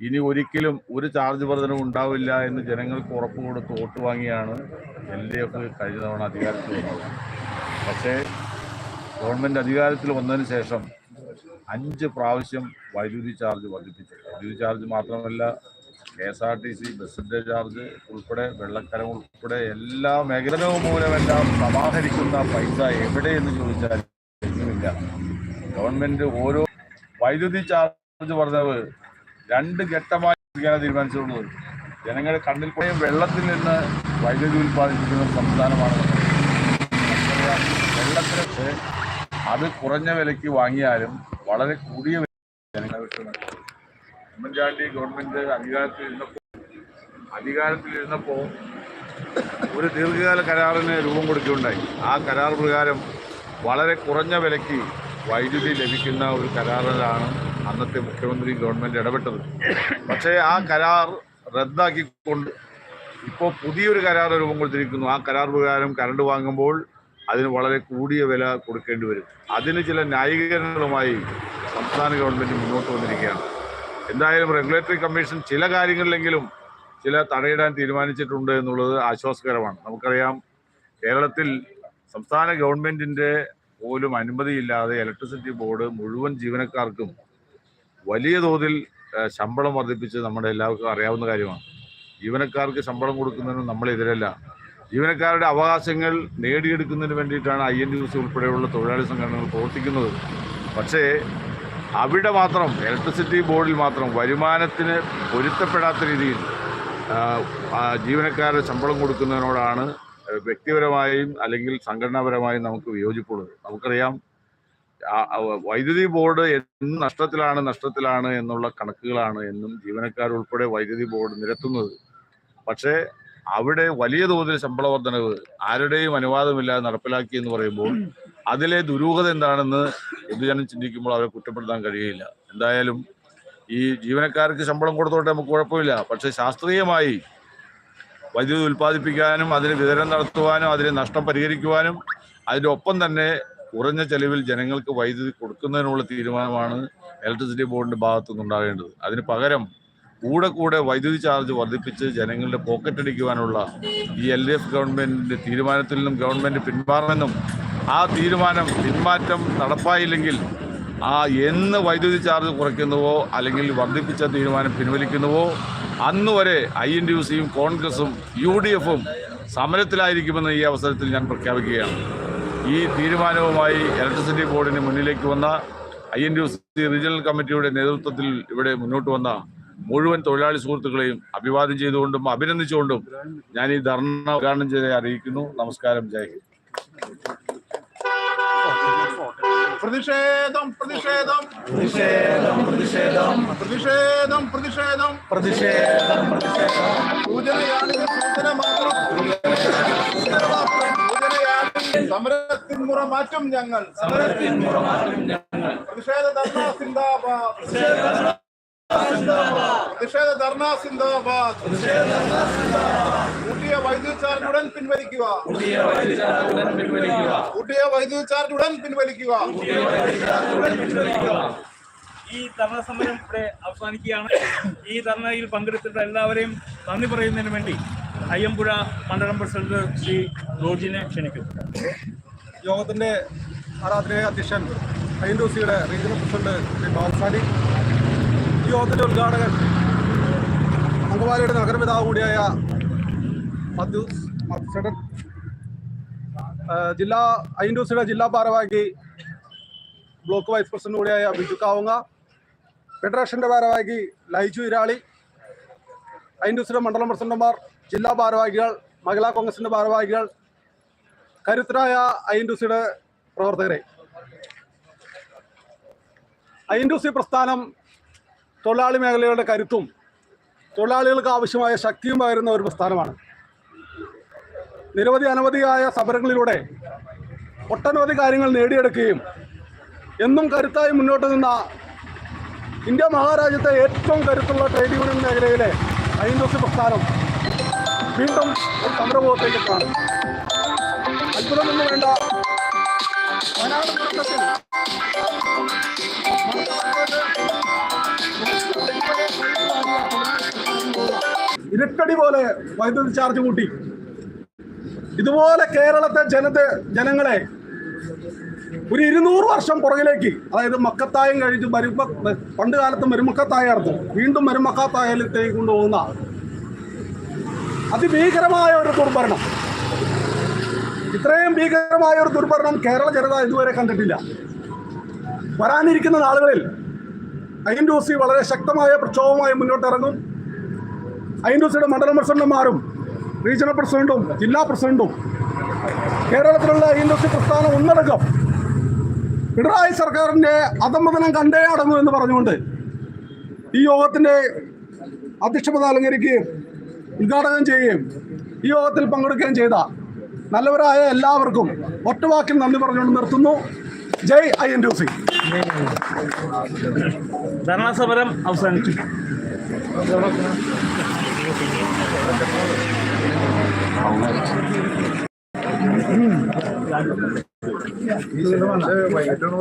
ഇനി ഒരിക്കലും ഒരു ചാർജ് വർധനവും ഉണ്ടാവില്ല എന്ന് ജനങ്ങൾക്ക് ഉറപ്പ് കൊടുത്ത് വോട്ട് വാങ്ങിയാണ് എൽ ഡി എഫ് കഴിഞ്ഞ തവണ അധികാരത്തിൽ വന്നത്. പക്ഷേ ഗവൺമെന്റ് അധികാരത്തിൽ വന്നതിന് ശേഷം അഞ്ച് പ്രാവശ്യം വൈദ്യുതി ചാർജ് വർദ്ധിപ്പിച്ചു വൈദ്യുതി ചാർജ് മാത്രമല്ല K S R T C ബസ്സിന്റെ ചാർജ് ഉൾപ്പെടെ വെള്ളക്കരം ഉൾപ്പെടെ എല്ലാ മേഖലകളും മൂലമെല്ലാം സമാഹരിക്കുന്ന പൈസ എവിടെയെന്ന് ചോദിച്ചാൽ ഗവൺമെന്റ് ഓരോ വൈദ്യുതി ചാർജ് വർധനവ് രണ്ട് ഘട്ടമായി ഇരിക്കാനാണ് തീരുമാനിച്ചിട്ടുള്ളത് ജനങ്ങളുടെ കണ്ണിൽ കൂടെ വെള്ളത്തിൽ നിന്ന് വൈദ്യുതി ഉൽപ്പാദിപ്പിക്കുന്ന സംസ്ഥാനമാണ് വെള്ളത്തിന് അത്. കുറഞ്ഞ വിലയ്ക്ക് വാങ്ങിയാലും വളരെ കൂടിയ ഉമ്മൻചാണ്ടി ഗവൺമെന്റ് അധികാരത്തിൽ ഇരുന്നപ്പോൾ അധികാരത്തിൽ ഇരുന്നപ്പോൾ ഒരു ദീർഘകാല കരാറിന് രൂപം കൊടുക്കുകയുണ്ടായി. ആ കരാർ പ്രകാരം വളരെ കുറഞ്ഞ വിലയ്ക്ക് വൈദ്യുതി ലഭിക്കുന്ന ഒരു കരാറിലാണ് അന്നത്തെ മുഖ്യമന്ത്രി ഗവൺമെന്റ് ഇടപെട്ടത്. പക്ഷേ ആ കരാർ റദ്ദാക്കിക്കൊണ്ട് ഇപ്പോൾ പുതിയൊരു കരാർ രൂപം കൊടുത്തിരിക്കുന്നു ആ കരാർ പ്രകാരം കറണ്ട് വാങ്ങുമ്പോൾ അതിന് വളരെ കൂടിയ വില കൊടുക്കേണ്ടി വരും. അതിന് ചില ന്യായീകരണങ്ങളുമായി സംസ്ഥാന ഗവൺമെന്റ് മുന്നോട്ട് വന്നിരിക്കുകയാണ്. എന്തായാലും റെഗുലേറ്ററി കമ്മീഷൻ ചില കാര്യങ്ങളിലെങ്കിലും ചില തടയിടാൻ തീരുമാനിച്ചിട്ടുണ്ട് എന്നുള്ളത് ആശ്വാസകരമാണ്. നമുക്കറിയാം കേരളത്തിൽ സംസ്ഥാന ഗവൺമെന്റിന്റെ പോലും അനുമതിയില്ലാതെ ഇലക്ട്രിസിറ്റി ബോർഡ് മുഴുവൻ ജീവനക്കാർക്കും വലിയ തോതിൽ ശമ്പളം വർദ്ധിപ്പിച്ച് നമ്മുടെ എല്ലാവർക്കും അറിയാവുന്ന കാര്യമാണ്. ജീവനക്കാർക്ക് ശമ്പളം കൊടുക്കുന്നതിന് നമ്മളെതിരല്ല ജീവനക്കാരുടെ അവകാശങ്ങൾ നേടിയെടുക്കുന്നതിന് വേണ്ടിയിട്ടാണ് ഐ എൻ ഉൾപ്പെടെയുള്ള തൊഴിലാളി സംഘടനകൾ പ്രവർത്തിക്കുന്നത്. പക്ഷേ അവിടെ മാത്രം ഇലക്ട്രിസിറ്റി ബോർഡിൽ മാത്രം വരുമാനത്തിന് പൊരുത്തപ്പെടാത്ത രീതിയിൽ ജീവനക്കാരുടെ ശമ്പളം കൊടുക്കുന്നതിനോടാണ് വ്യക്തിപരമായും അല്ലെങ്കിൽ സംഘടനാപരമായും നമുക്ക് വിയോജിപ്പുള്ളത്. നമുക്കറിയാം വൈദ്യുതി ബോർഡ് എന്നും നഷ്ടത്തിലാണ് നഷ്ടത്തിലാണ് എന്നുള്ള കണക്കുകളാണ് എന്നും ജീവനക്കാരുൾപ്പെടെ വൈദ്യുതി ബോർഡ് നിരത്തുന്നത്. പക്ഷേ അവിടെ വലിയ തോതിൽ ശമ്പള വർധനവ് ആരുടെയും അനുവാദമില്ലാതെ നടപ്പിലാക്കി എന്ന് പറയുമ്പോൾ അതിലെ ദുരൂഹത എന്താണെന്ന് പൊതുജനം ചിന്തിക്കുമ്പോൾ അവരെ കുറ്റപ്പെടുത്താൻ കഴിയില്ല. എന്തായാലും ഈ ജീവനക്കാർക്ക് ശമ്പളം കൊടുത്തോട്ടെ നമുക്ക് കുഴപ്പമില്ല. പക്ഷേ ശാസ്ത്രീയമായി വൈദ്യുതി ഉൽപ്പാദിപ്പിക്കാനും അതിന് വിതരണം നടത്തുവാനും അതിന് നഷ്ടം പരിഹരിക്കുവാനും അതിന്റെ ഒപ്പം തന്നെ കുറഞ്ഞ ചെലവിൽ ജനങ്ങൾക്ക് വൈദ്യുതി കൊടുക്കുന്നതിനുള്ള തീരുമാനമാണ് ഇലക്ട്രിസിറ്റി ബോർഡിന്റെ ഭാഗത്തു നിന്നുണ്ടാകേണ്ടത് അതിന് പകരം കൂടെ കൂടെ വൈദ്യുതി ചാർജ് വർദ്ധിപ്പിച്ച് ജനങ്ങളുടെ പോക്കറ്റ് അടിക്കുവാനുള്ള ഈ എൽ ഡി എഫ് ഗവൺമെന്റിന്റെ തീരുമാനത്തിൽ നിന്നും ഗവൺമെന്റ് പിന്മാറണമെന്നും ആ തീരുമാനം പിന്മാറ്റം നടപ്പായില്ലെങ്കിൽ ആ എന്ന് വൈദ്യുതി ചാർജ് കുറയ്ക്കുന്നുവോ അല്ലെങ്കിൽ വർദ്ധിപ്പിച്ച തീരുമാനം പിൻവലിക്കുന്നുവോ അന്നുവരെ ഐ എൻ ഡി യു സിയും കോൺഗ്രസും യു ഡി എഫും സമരത്തിലായിരിക്കുമെന്ന് ഈ അവസരത്തിൽ ഞാൻ പ്രഖ്യാപിക്കുകയാണ്. ഈ തീരുമാനവുമായി ഇലക്ട്രിസിറ്റി ബോർഡിന് മുന്നിലേക്ക് വന്ന I N T U C regional കമ്മിറ്റിയുടെ നേതൃത്വത്തിൽ ഇവിടെ മുന്നോട്ട് വന്ന മുഴുവൻ തൊഴിലാളി സുഹൃത്തുക്കളെയും അഭിവാദ്യം ചെയ്തുകൊണ്ടും അഭിനന്ദിച്ചുകൊണ്ടും ഞാൻ ഈ ധർണ ഉദ്ഘാടനം ചെയ്ത് അറിയിക്കുന്നു. നമസ്കാരം. ജയ് ഹിന്ദ്. പ്രതിഷേധം പ്രതിഷേധം. പ്രതിഷേധം പ്രതിഷേധം. പ്രതിഷേധം പ്രതിഷേധം. പ്രതിഷേധം സൂചന മാത്രം സൂചനയാണ് സമരത്തിൻ മുറ മാറ്റും ഞങ്ങൾ. സമരത്തിൻ മുറമാറ്റും ഞങ്ങൾ. പ്രതിഷേധ ധർണ സിന്ദാബാദ്. പ്രതിഷേധ ധർണ സിന്ദാബാദ്. കൂട്ടിയ വൈദ്യുതി ചാർജ് ഉടൻ പിൻവലിക്കുക. പുതിയ വൈദ്യുതി പിൻവലിക്കുക. കൂട്ടിയ വൈദ്യുതി ചാർജ് ഉടൻ പിൻവലിക്കുക. ഈ ധർണ സമരം ഇവിടെ അവസാനിക്കുകയാണ്. ഈ ധർണയിൽ പങ്കെടുത്തിട്ട് എല്ലാവരെയും നന്ദി പറയുന്നതിന് വേണ്ടി അയ്യമ്പുഴ മണ്ഡലം പ്രസിഡന്റ് ശ്രീ റോജിനെ ക്ഷണിക്കുന്നു യോഗത്തിന്റെ ആരാധനയായ അധ്യക്ഷൻ ഐ എൻ സിയുടെ റീജിയണൽ പ്രസിഡന്റ് ശ്രീ ബാബുസാനി ഈ യോഗത്തിന്റെ ഉദ്ഘാടകൻ അങ്കമാലിയുടെ നഗരപിതാവ് കൂടിയായ മധു മധുസേടൻ ജില്ലാ സിയുടെ ജില്ലാ ഭാരവാഹി ബ്ലോക്ക് വൈസ് പ്രസിഡന്റ് കൂടിയായ ബിജു കാവുങ്ങ ഫെഡറേഷന്റെ ഭാരവാഹി ലൈജു ഇരാളി ഐ എൻ മണ്ഡലം പ്രസിഡന്റുമാർ ജില്ലാ ഭാരവാഹികൾ മഹിളാ കോൺഗ്രസിന്റെ ഭാരവാഹികൾ കരുത്തരായ ഐൻഡുസിയുടെ പ്രവർത്തകരെ. ഐൻഡുസി പ്രസ്ഥാനം തൊഴിലാളി മേഖലകളുടെ കരുത്തും തൊഴിലാളികൾക്ക് ആവശ്യമായ ശക്തിയും പകരുന്ന ഒരു പ്രസ്ഥാനമാണ്. നിരവധി അനവധിയായ സമരങ്ങളിലൂടെ ഒട്ടനവധി കാര്യങ്ങൾ നേടിയെടുക്കുകയും എന്നും കരുത്തായി മുന്നോട്ട് നിന്ന ഇന്ത്യ മഹാരാജ്യത്തെ ഏറ്റവും കരുത്തുള്ള ട്രേഡ് യൂണിയൻ മേഖലയിലെ ഐൻഡോസി പ്രസ്ഥാനം വീണ്ടും ഒരു കാണും അത്ഭുതമൊന്നും വേണ്ട. വയനാട് പോലെ വൈദ്യുതി ചാർജ് കൂട്ടി. ഇതുപോലെ കേരളത്തെ ജനത്തെ ജനങ്ങളെ ഒരു ഇരുന്നൂറ് വർഷം പുറകിലേക്ക് അതായത് മക്കത്തായം കഴിഞ്ഞ് മരുമ പണ്ട് കാലത്ത് മരുമക്കത്തായായിരുന്നു വീണ്ടും മരുമക്കത്തായാലത്തേക്ക് കൊണ്ടുപോകുന്ന അതിഭീകരമായ ഒരു ദുർഭരണം. ഇത്രയും ഭീകരമായ ഒരു ദുർഭരണം കേരള ജനത ഇതുവരെ കണ്ടിട്ടില്ല. വരാനിരിക്കുന്ന നാളുകളിൽ ഐ വളരെ ശക്തമായ പ്രക്ഷോഭമായി മുന്നോട്ടിറങ്ങും. ഐ മണ്ഡലം പ്രസിഡന്റുമാരും റീജിയണൽ പ്രസിഡന്റും ജില്ലാ പ്രസിഡന്റും കേരളത്തിലുള്ള ഐ പ്രസ്ഥാനം ഒന്നടക്കം പിണറായി സർക്കാരിന്റെ അധമതനം കണ്ടേ അടങ്ങൂ എന്ന് പറഞ്ഞുകൊണ്ട് ഈ യോഗത്തിന്റെ അധ്യക്ഷപദ അലങ്കരിക്കുകയും ഉദ്ഘാടനം ചെയ്യുകയും ഈ യോഗത്തിൽ പങ്കെടുക്കുകയും ചെയ്ത നല്ലവരായ എല്ലാവർക്കും ഒറ്റവാക്കിൽ നന്ദി പറഞ്ഞുകൊണ്ട് നിർത്തുന്നു. ജയ് ഐ എൻ സി. ധർണാസമരം അവസാനിച്ചു. വൈകിട്ടാണ്